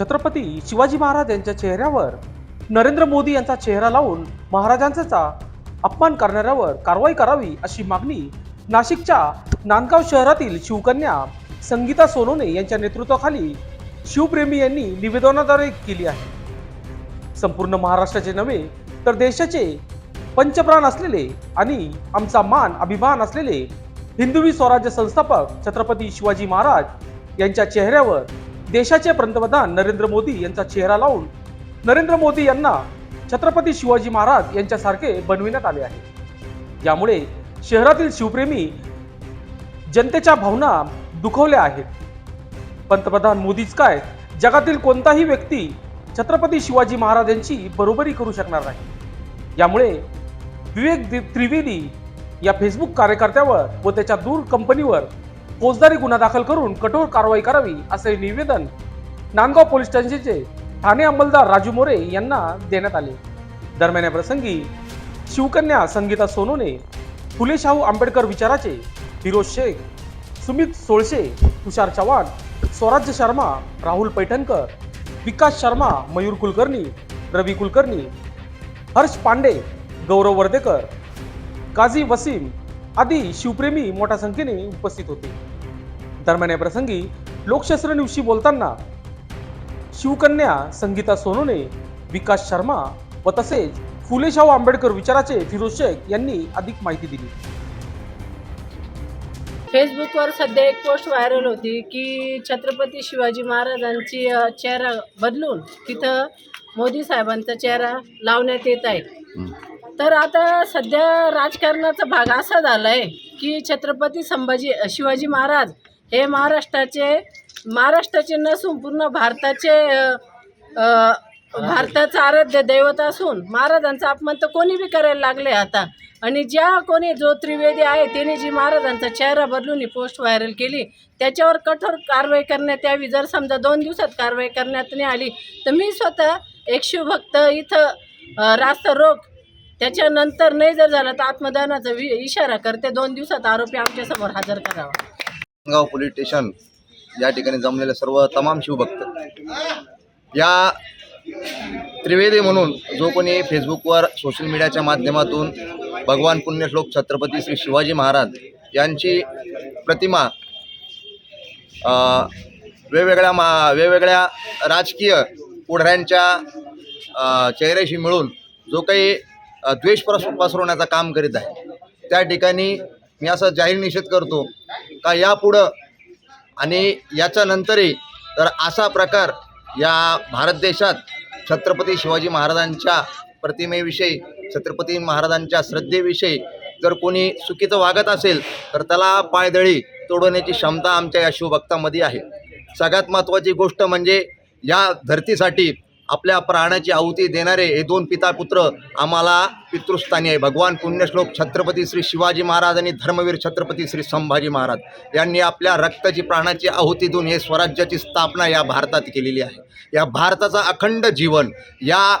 छत्रपती शिवाजी महाराज यांच्या चेहऱ्यावर नरेंद्र मोदी यांचा चेहरा लावून महाराजांचा अपमान करणाऱ्यावर कारवाई करावी अशी मागणी नाशिकच्या नांदगाव शहरातील शिवकन्या संगीता सोनोने यांच्या नेतृत्वाखाली शिवप्रेमी यांनी निवेदनाद्वारे केली आहे. संपूर्ण महाराष्ट्राचे नव्हे तर देशाचे पंचप्राण असलेले आणि आमचा मान अभिमान असलेले हिंदवी स्वराज्य संस्थापक छत्रपती शिवाजी महाराज यांच्या चेहऱ्यावर देशाचे पंतप्रधान नरेंद्र मोदी यांचा चेहरा लावून नरेंद्र मोदी यांना छत्रपती शिवाजी महाराज यांच्यासारखे बनविण्यात आले आहे. यामुळे शहरातील शिवप्रेमी जनतेच्या भावना दुखवल्या आहेत. पंतप्रधान मोदीच काय जगातील कोणताही व्यक्ती छत्रपती शिवाजी महाराजांची बरोबरी करू शकणार नाही. यामुळे विवेक त्रिवेदी या फेसबुक कार्यकर्त्यावर व त्याच्या दूर कंपनीवर फौजदारी गुन्हा दाखल करून कठोर कारवाई करावी असे निवेदन नांदगाव पोलीस स्टेशनचे ठाणे अंमलदार राजू मोरे यांना देण्यात आले. दरम्यान या प्रसंगी शिवकन्या संगीता सोनोने फुले शाहू आंबेडकर विचाराचे फिरोज शेख सुमित सोळशे तुषार चव्हाण स्वराज्य शर्मा राहुल पैठणकर विकास शर्मा मयूर कुलकर्णी रवी कुलकर्णी हर्ष पांडे गौरव वर्धेकर काझी वसीम आदी शिवप्रेमी मोठ्या संख्येने उपस्थित होते. दरम्यान या प्रसंगी लोकशास्त्र न्यूजशी बोलताना शिवकन्या संगीता सोनोने विकास शर्मा व तसेच फुले शाहू आंबेडकर विचाराचे फिरोज शेख यांनी अधिक माहिती दिली. फेसबुकवर सध्या एक पोस्ट व्हायरल होती की छत्रपती शिवाजी महाराजांची चेहरा बदलून तिथं मोदी साहेबांचा चेहरा लावण्यात येत आहे. तर आता सध्या राजकारणाचा भाग असा झाला आहे की छत्रपती संभाजी शिवाजी महाराज हे महाराष्ट्राचे महाराष्ट्राचे नसून पूर्ण भारताचे भारताचं आराध्य दैवत असून महाराजांचा अपमान तर कोणी बी करायला लागले आता. आणि ज्या कोणी जो त्रिवेदी आहे त्याने जी महाराजांचा चेहरा बदलून ही पोस्ट व्हायरल केली त्याच्यावर कठोर कारवाई करण्यात यावी. जर समजा दोन दिवसात कारवाई करण्यात नाही आली तर मी स्वतः एक शिवभक्त इथं अ, रास्ता त्याच्यानंतर नाही जर झालं तर आत्मदानाचा वि इशारा करते दोन दिवसात आरोपी आमच्यासमोर हजर करावा. गाव पोलीस स्टेशन या ठिकाणी जमलेले सर्व तमाम शिवभक्त. या त्रिवेदी म्हणून जो कोणी फेसबुकवर सोशल मीडियाच्या माध्यमातून भगवान पुण्यश्लोक छत्रपती श्री शिवाजी महाराज यांची प्रतिमा अ, वेगवेगळ्या मा वेगवेगळ्या राजकीय पुढाऱ्यांच्या अ, चेहऱ्याशी मिळून जो काही द्वेष पसर पसरवण्याचं काम करीत आहे. त्या ठिकाणी मी असं जाहीर निषेध करतो का यापुढं आणि याच्यानंतरही तर असा प्रकार या भारत देशात छत्रपती शिवाजी महाराजांच्या प्रतिमेविषयी छत्रपती महाराजांच्या श्रद्धेविषयी जर कोणी चुकीचं वागत असेल तर त्याला पायदळी तोडवण्याची क्षमता आमच्या या शिवभक्तामध्ये आहे. सगळ्यात महत्त्वाची गोष्ट म्हणजे या धर्तीसाठी आपल्या प्राणाची आहुती देणारे हे दोन पिता पुत्र आम्हाला पितृस्थानी आहे. भगवान पुण्यश्लोक छत्रपती श्री शिवाजी महाराज आणि धर्मवीर छत्रपती श्री संभाजी महाराज यांनी आपल्या रक्ताची प्राणाची आहुती देऊन हे स्वराज्याची स्थापना या भारतात केलेली आहे. या भारताचा अखंड जीवन या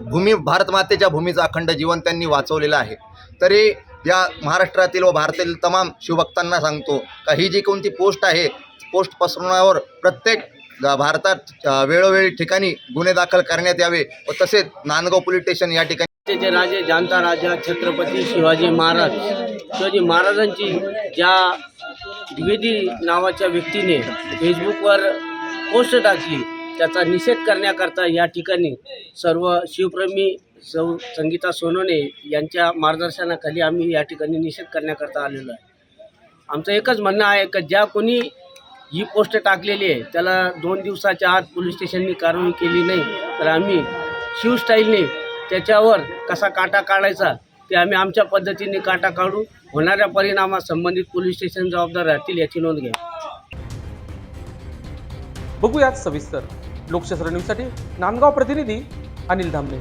भूमी भारतमातेच्या भूमीचं अखंड जीवन त्यांनी वाचवलेलं आहे. तरी या महाराष्ट्रातील व भारतातील तमाम शिवभक्तांना सांगतो का ही जी कोणती पोस्ट आहे पोस्ट पसरवण्यावर प्रत्येक भारतात वेळोवेळी ठिकाणी गुन्हे दाखल करण्यात यावे व तसेच नांदगाव पोलीस स्टेशन या ठिकाणी त्याचे राजे जाणता राजा छत्रपती शिवाजी महाराज शिवाजी महाराजांची ज्या द्विवेदी नावाच्या व्यक्तीने फेसबुकवर पोस्ट टाकली त्याचा निषेध करण्याकरता या ठिकाणी सर्व शिवप्रेमी सौ संगीता सोनोने यांच्या मार्गदर्शनाखाली आम्ही या ठिकाणी निषेध करण्याकरता आलेलो आहे. आमचं एकच म्हणणं आहे का ज्या कोणी ही पोस्ट टाकलेली आहे. त्याला दोन दिवसाच्या आत पोलीस स्टेशननी कारवाई केली नाही तर आम्ही शिवस्टाईलने त्याच्यावर कसा काटा काढायचा ते आम्ही आमच्या पद्धतीने काटा काढू. होणाऱ्या परिणामात संबंधित पोलीस स्टेशन जबाबदार राहतील याची नोंद घ्या. बघूयात सविस्तर. लोकशास्त्र न्यूजसाठी नांदगाव प्रतिनिधी अनिल धामणे.